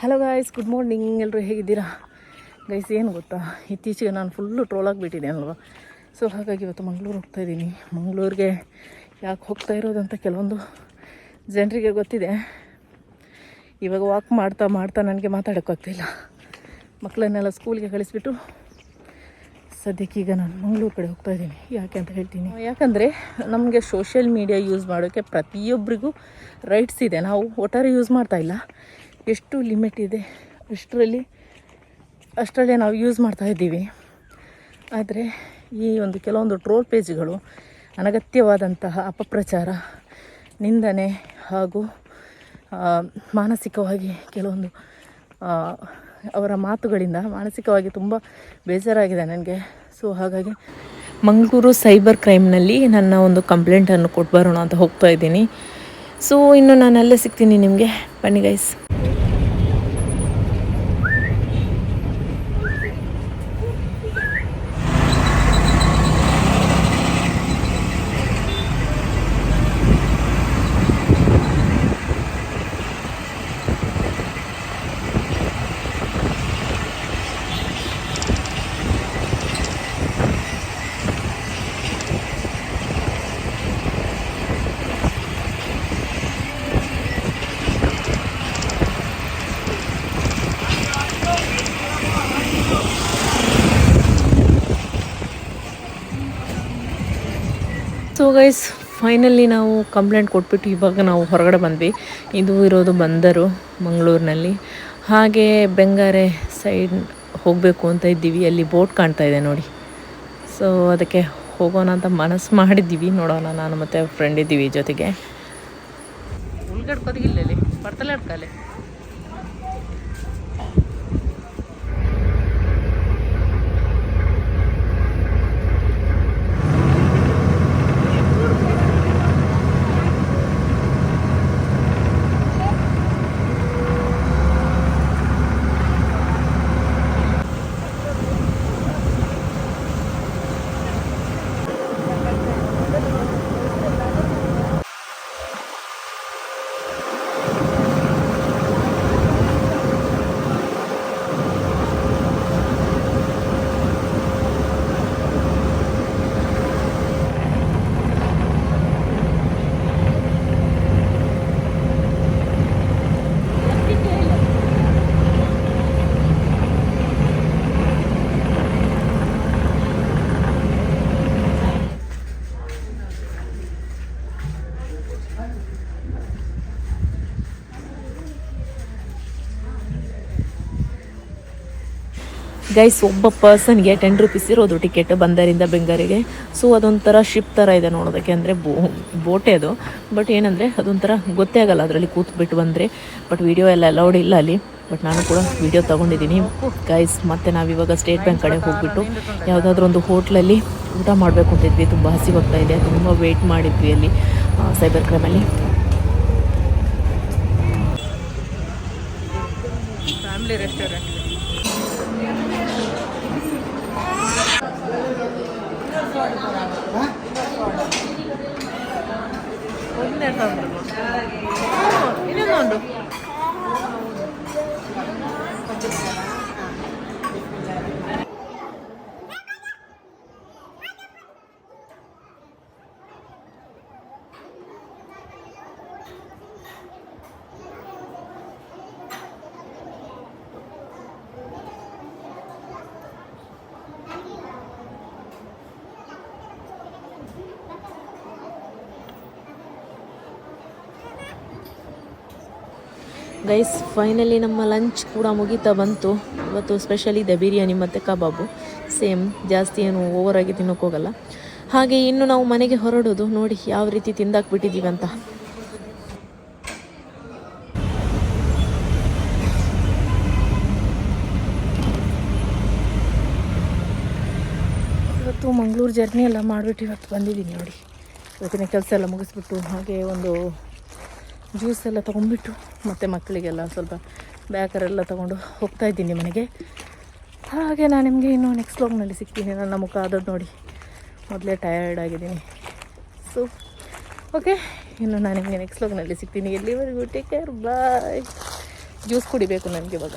Hello guys good morning ಎಲ್ಲರೂ ಹೇಗಿದ್ದೀರಾ? Guys ಏನು ಗೊತ್ತಾ? ಇತ್ತೀಚೆಗೆ ನಾನು ಫುಲ್ಲು ಟ್ರೋಲ್ ಆಗಿಬಿಟ್ಟಿದ್ದೆ ಅಲ್ವಾ? ಸೊ ಹಾಗಾಗಿ ಇವತ್ತು ಮಂಗಳೂರು ಹೋಗ್ತಾ ಇದ್ದೀನಿ. ಮಂಗಳೂರಿಗೆ ಯಾಕೆ ಹೋಗ್ತಾ ಇರೋದು ಅಂತ ಕೆಲವೊಂದು ಜನರಿಗೆ ಗೊತ್ತಿದೆ. ಇವಾಗ ವಾಕ್ ಮಾಡ್ತಾ ಮಾಡ್ತಾ ನನಗೆ ಮಾತಾಡೋಕ್ಕಾಗ್ತಿಲ್ಲ. ಮಕ್ಕಳನ್ನೆಲ್ಲ ಸ್ಕೂಲ್ಗೆ ಕಳಿಸ್ಬಿಟ್ಟು ಸದ್ಯಕ್ಕೆ ಈಗ ನಾನು ಮಂಗ್ಳೂರು ಕಡೆ ಹೋಗ್ತಾ ಇದ್ದೀನಿ. ಯಾಕೆ ಅಂತ ಹೇಳ್ತೀನಿ. ಯಾಕಂದರೆ ನಮಗೆ ಸೋಷಿಯಲ್ ಮೀಡಿಯಾ ಯೂಸ್ ಮಾಡೋಕ್ಕೆ ಪ್ರತಿಯೊಬ್ಬರಿಗೂ ರೈಟ್ಸ್ ಇದೆ. ನಾವು ಒಟ್ಟಾರೆ ಯೂಸ್ ಮಾಡ್ತಾ ಇಲ್ಲ. ಎಷ್ಟು ಲಿಮಿಟ್ ಇದೆ? ಅಷ್ಟರಲ್ಲಿ ಅಷ್ಟರಲ್ಲೇ ನಾವು ಯೂಸ್ ಮಾಡ್ತಾ ಇದ್ದೀವಿ. ಆದರೆ ಈ ಒಂದು ಕೆಲವೊಂದು ಟ್ರೋಲ್ ಪೇಜ್ಗಳು ಅನಗತ್ಯವಾದಂತಹ ಅಪಪ್ರಚಾರ, ನಿಂದನೆ ಹಾಗೂ ಮಾನಸಿಕವಾಗಿ ಕೆಲವೊಂದು ಅವರ ಮಾತುಗಳಿಂದ ಮಾನಸಿಕವಾಗಿ ತುಂಬ ಬೇಜಾರಾಗಿದೆ ನನಗೆ. ಸೊ ಹಾಗಾಗಿ ಮಂಗಳೂರು ಸೈಬರ್ ಕ್ರೈಮ್ನಲ್ಲಿ ನನ್ನ ಒಂದು ಕಂಪ್ಲೇಂಟನ್ನು ಕೊಟ್ಟು ಬರೋಣ ಅಂತ ಹೋಗ್ತಾ ಇದ್ದೀನಿ. ಸೊ ಇನ್ನು ನಾನು ಅಲ್ಲೇ ಸಿಗ್ತೀನಿ ನಿಮಗೆ. ಬನ್ನಿ ಗೈಸ್ ಸೊ ಗೈಸ್ ಫೈನಲಿ ನಾವು ಕಂಪ್ಲೇಂಟ್ ಕೊಟ್ಬಿಟ್ಟು ಇವಾಗ ನಾವು ಹೊರಗಡೆ ಬಂದ್ವಿ. ಇದು ಇರೋದು ಬಂದರು ಮಂಗಳೂರಿನಲ್ಲಿ. ಹಾಗೆ ಬೆಂಗಾರೆ ಸೈಡ್ ಹೋಗಬೇಕು ಅಂತ ಇದ್ದೀವಿ. ಅಲ್ಲಿ ಬೋಟ್ ಕಾಣ್ತಾ ಇದೆ ನೋಡಿ. ಸೊ ಅದಕ್ಕೆ ಹೋಗೋಣ ಅಂತ ಮನಸ್ಸು ಮಾಡಿದ್ದೀವಿ. ನೋಡೋಣ, ನಾನು ಮತ್ತು ಫ್ರೆಂಡ್ ಇದ್ದೀವಿ ಜೊತೆಗೆ. ಉಳ್ಗಡ್ಕೋದಿಲ್ಲ ಇಲ್ಲಿ ಬರ್ತಲೇ ಗೈಸ್ ಒಬ್ಬ ಪರ್ಸನ್ಗೆ ಟೆನ್ ರುಪೀಸ್ ಇರೋದು ಟಿಕೆಟ್ ಬಂದರಿಂದ ಬೆಂಗಾರಿಗೆ ಸೊ ಅದೊಂಥರ ಶಿಪ್ ಥರ ಇದೆ ನೋಡೋದಕ್ಕೆ. ಅಂದರೆ ಬೋ ಬೋಟೆ ಅದು. ಬಟ್ ಏನಂದರೆ, ಅದೊಂಥರ ಗೊತ್ತೇ ಆಗಲ್ಲ ಅದರಲ್ಲಿ ಕೂತ್ಬಿಟ್ಟು ಬಂದರೆ. ಬಟ್ ವಿಡಿಯೋ ಎಲ್ಲ ಅಲೌಡ್ ಇಲ್ಲ ಅಲ್ಲಿ. ಬಟ್ ನಾನು ಕೂಡ ವೀಡಿಯೋ ತೊಗೊಂಡಿದ್ದೀನಿ. ಗೈಸ್ ಮತ್ತು ನಾವಿವಾಗ ಸ್ಟೇಟ್ ಬ್ಯಾಂಕ್ ಕಡೆ ಹೋಗ್ಬಿಟ್ಟು ಯಾವುದಾದ್ರೂ ಒಂದು ಹೋಟ್ಲಲ್ಲಿ ಊಟ ಮಾಡಬೇಕು ಅಂತಿದ್ವಿ. ತುಂಬ ಹಸಿವಾಗ್ತಾ ಇದೆ. ತುಂಬ ವೆಯ್ಟ್ ಮಾಡಿದ್ವಿ ಅಲ್ಲಿ ಸೈಬರ್ ಕ್ರೈಮಲ್ಲಿ ಫ್ಯಾಮಿಲಿ ರೆಸ್ಟೋರೆಂಟ್ ഉണ്ടോ ಗೈಸ್ ಫೈನಲಿ ನಮ್ಮ ಲಂಚ್ ಕೂಡ ಮುಗೀತಾ ಬಂತು. ಇವತ್ತು ಸ್ಪೆಷಲ್ ಇದೆ ಬಿರಿಯಾನಿ ಮತ್ತು ಕಬಾಬು. ಸೇಮ್ ಜಾಸ್ತಿ ಏನು ಓವರಾಗಿ ತಿನ್ನೋಕ್ಕೋಗಲ್ಲ ಹಾಗೆ ಇನ್ನು ನಾವು ಮನೆಗೆ ಹೊರಡೋದು. ನೋಡಿ ಯಾವ ರೀತಿ ತಿಂದಾಕ್ಬಿಟ್ಟಿದ್ದೀವಿ ಅಂತ. ಇವತ್ತು ಮಂಗಳೂರು ಜರ್ನಿ ಎಲ್ಲ ಮಾಡಿಬಿಟ್ಟು ಇವತ್ತು ಬಂದಿದ್ದೀನಿ ನೋಡಿ. ಇವತ್ತಿನ ಕೆಲಸ ಎಲ್ಲ ಮುಗಿಸ್ಬಿಟ್ಟು ಹಾಗೆ ಒಂದು ಜ್ಯೂಸ್ ಎಲ್ಲ ತೊಗೊಂಡ್ಬಿಟ್ಟು ಮತ್ತು ಮಕ್ಕಳಿಗೆಲ್ಲ ಸ್ವಲ್ಪ ಬ್ಯಾಕರೆಲ್ಲ ತೊಗೊಂಡು ಹೋಗ್ತಾ ಇದ್ದೀನಿ ಮನೆಗೆ. ಹಾಗೆ ನಾನು ನಿಮಗೆ ಇನ್ನೂ ನೆಕ್ಸ್ಟ್ ಲಾಗ್ನಲ್ಲಿ ಸಿಗ್ತೀನಿ. ನನ್ನ ಮುಖ ಆದದ್ದು ನೋಡಿ. ಮೊದಲೇ ಟಯರ್ಡ್ ಆಗಿದ್ದೀನಿ. ಸೊ ಓಕೆ ಇನ್ನು ನಾನು ನಿಮಗೆ ನೆಕ್ಸ್ಟ್ ಲಾಗ್ನಲ್ಲಿ ಸಿಗ್ತೀನಿ. ಎಲ್ಲಿವರೆಗೂ ಟೇಕ್ ಕೇರ್ ಬಾಯ್ ಜ್ಯೂಸ್ ಕುಡಿಬೇಕು ನನಗೆ ಇವಾಗ.